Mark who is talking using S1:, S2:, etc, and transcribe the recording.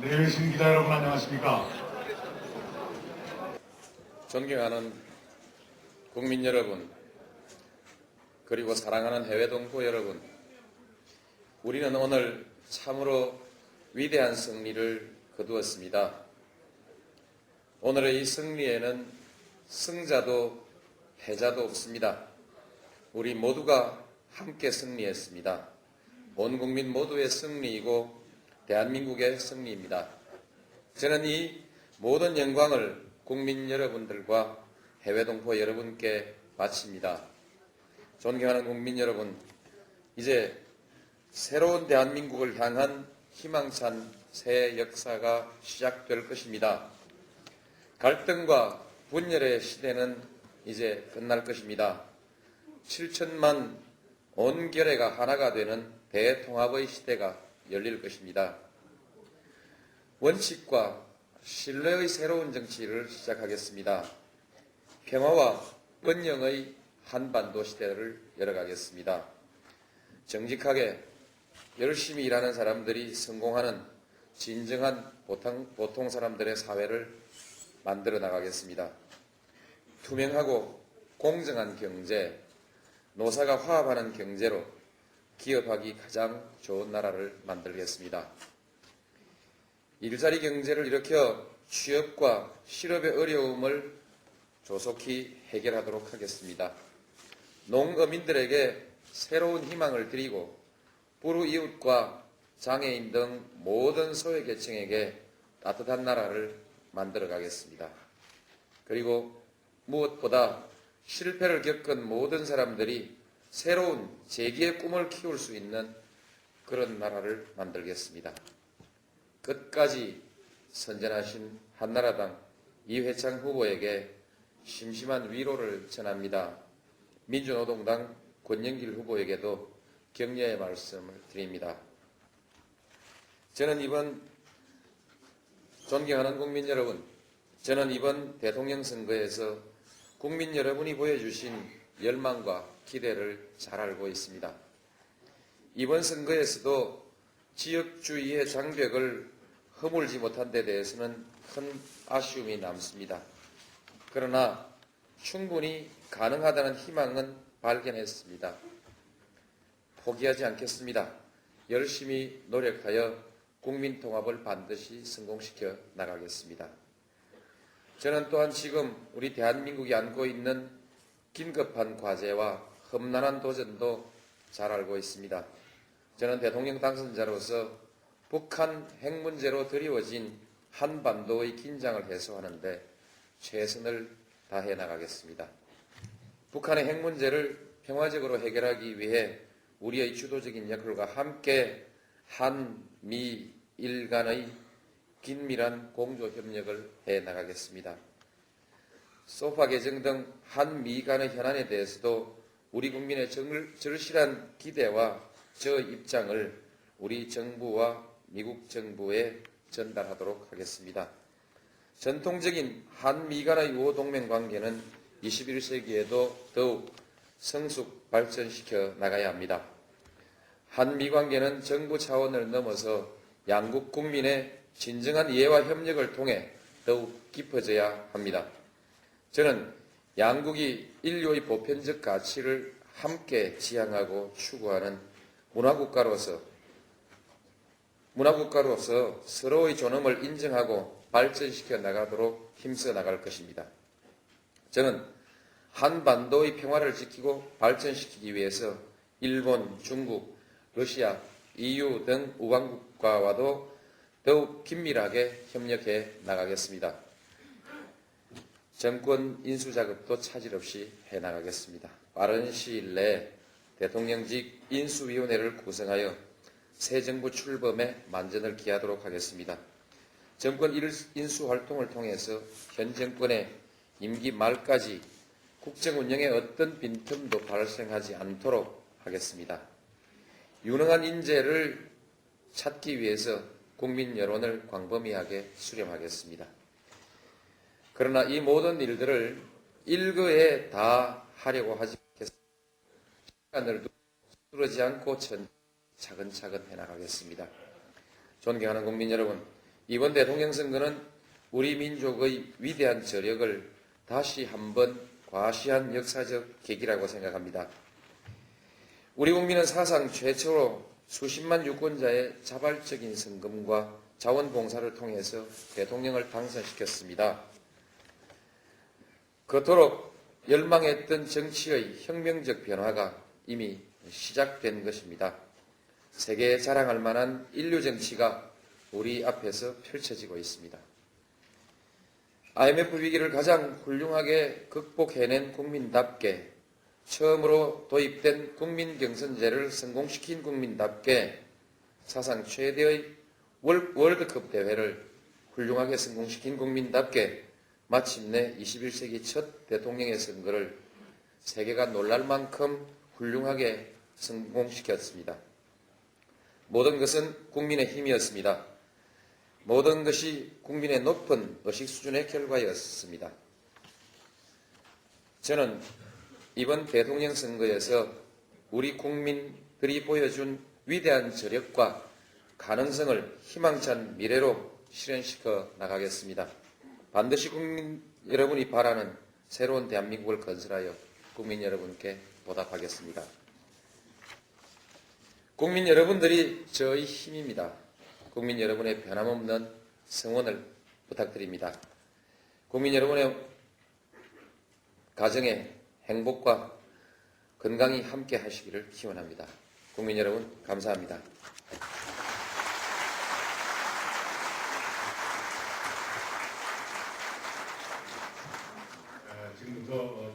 S1: 내외신 기자 여러분 안녕하십니까?
S2: 존경하는 국민 여러분, 그리고 사랑하는 해외 동포 여러분, 우리는 오늘 참으로 위대한 승리를 거두었습니다. 오늘의 이 승리에는 승자도 패자도 없습니다. 우리 모두가 함께 승리했습니다. 온 국민 모두의 승리이고 대한민국의 승리입니다. 저는 이 모든 영광을 국민 여러분들과 해외 동포 여러분께 바칩니다. 존경하는 국민 여러분, 이제 새로운 대한민국을 향한 희망찬 새 역사가 시작될 것입니다. 갈등과 분열의 시대는 이제 끝날 것입니다. 7천만 온 결의가 하나가 되는 대통합의 시대가 열릴 것입니다. 원칙과 신뢰의 새로운 정치를 시작하겠습니다. 평화와 번영의 한반도 시대를 열어가겠습니다. 정직하게 열심히 일하는 사람들이 성공하는 진정한 보통, 보통 사람들의 사회를 만들어 나가겠습니다. 투명하고 공정한 경제, 노사가 화합하는 경제로 기업하기 가장 좋은 나라를 만들겠습니다. 일자리 경제를 일으켜 취업과 실업의 어려움을 조속히 해결하도록 하겠습니다. 농어민들에게 새로운 희망을 드리고 불우이웃과 장애인 등 모든 소외계층에게 따뜻한 나라를 만들어 가겠습니다. 그리고 무엇보다 실패를 겪은 모든 사람들이 새로운 재기의 꿈을 키울 수 있는 그런 나라를 만들겠습니다. 끝까지 선전하신 한나라당 이회창 후보에게 심심한 위로를 전합니다. 민주노동당 권영길 후보에게도 격려의 말씀을 드립니다. 저는 이번 존경하는 국민 여러분, 저는 이번 대통령 선거에서 국민 여러분이 보여주신 열망과 기대를 잘 알고 있습니다. 이번 선거에서도 지역주의의 장벽을 허물지 못한 데 대해서는 큰 아쉬움이 남습니다. 그러나 충분히 가능하다는 희망은 발견했습니다. 포기하지 않겠습니다. 열심히 노력하여 국민 통합을 반드시 성공시켜 나가겠습니다. 저는 또한 지금 우리 대한민국이 안고 있는 긴급한 과제와 험난한 도전도 잘 알고 있습니다. 저는 대통령 당선자로서 북한 핵 문제로 드리워진 한반도의 긴장을 해소하는데 최선을 다해 나가겠습니다. 북한의 핵 문제를 평화적으로 해결하기 위해 우리의 주도적인 역할과 함께 한미일 간의 긴밀한 공조 협력을 해 나가겠습니다. 소파 개정 등 한미 간의 현안에 대해서도 우리 국민의 절실한 기대와 저 입장을 우리 정부와 미국 정부에 전달하도록 하겠습니다. 전통적인 한미 간의 우호 동맹 관계는 21세기에도 더욱 성숙 발전시켜 나가야 합니다. 한미 관계는 정부 차원을 넘어서 양국 국민의 진정한 이해와 협력을 통해 더욱 깊어져야 합니다. 저는 양국이 인류의 보편적 가치를 함께 지향하고 추구하는 문화국가로서 문화국가로서 서로의 존엄을 인정하고 발전시켜 나가도록 힘써 나갈 것입니다. 저는 한반도의 평화를 지키고 발전시키기 위해서 일본, 중국, 러시아, EU 등 우방국가와도 더욱 긴밀하게 협력해 나가겠습니다. 정권 인수 작업도 차질 없이 해 나가겠습니다. 빠른 시일 내에 대통령직 인수위원회를 구성하여 새 정부 출범에 만전을 기하도록 하겠습니다. 정권 인수 활동을 통해서 현 정권의 임기 말까지 국정 운영에 어떤 빈틈도 발생하지 않도록 하겠습니다. 유능한 인재를 찾기 위해서 국민 여론을 광범위하게 수렴하겠습니다. 그러나 이 모든 일들을 일거에 다 하려고 하지 않겠습니다. 시간을 두르지 않고 천 차근차근 해나가겠습니다. 존경하는 국민 여러분, 이번 대통령 선거는 우리 민족의 위대한 저력을 다시 한번 과시한 역사적 계기라고 생각합니다. 우리 국민은 사상 최초로 수십만 유권자의 자발적인 성금과 자원봉사를 통해서 대통령을 당선시켰습니다. 그토록 열망했던 정치의 혁명적 변화가 이미 시작된 것입니다. 세계에 자랑할 만한 인류 정치가 우리 앞에서 펼쳐지고 있습니다. IMF 위기를 가장 훌륭하게 극복해낸 국민답게 처음으로 도입된 국민경선제를 성공시킨 국민답게 사상 최대의 월- 월드컵 대회를 훌륭하게 성공시킨 국민답게 마침내 21세기 첫 대통령의 선거를 세계가 놀랄 만큼 훌륭하게 성공시켰습니다. 모든 것은 국민의 힘이었습니다. 모든 것이 국민의 높은 의식 수준의 결과였습니다. 저는 이번 대통령 선거에서 우리 국민들이 보여준 위대한 저력과 가능성을 희망찬 미래로 실현시켜 나가겠습니다. 반드시 국민 여러분이 바라는 새로운 대한민국을 건설하여 국민 여러분께 보답하겠습니다. 국민 여러분들이 저의 힘입니다. 국민 여러분의 변함없는 성원을 부탁드립니다. 국민 여러분의 가정에 행복과 건강이 함께 하시기를 기원합니다. 국민 여러분, 감사합니다. go uh,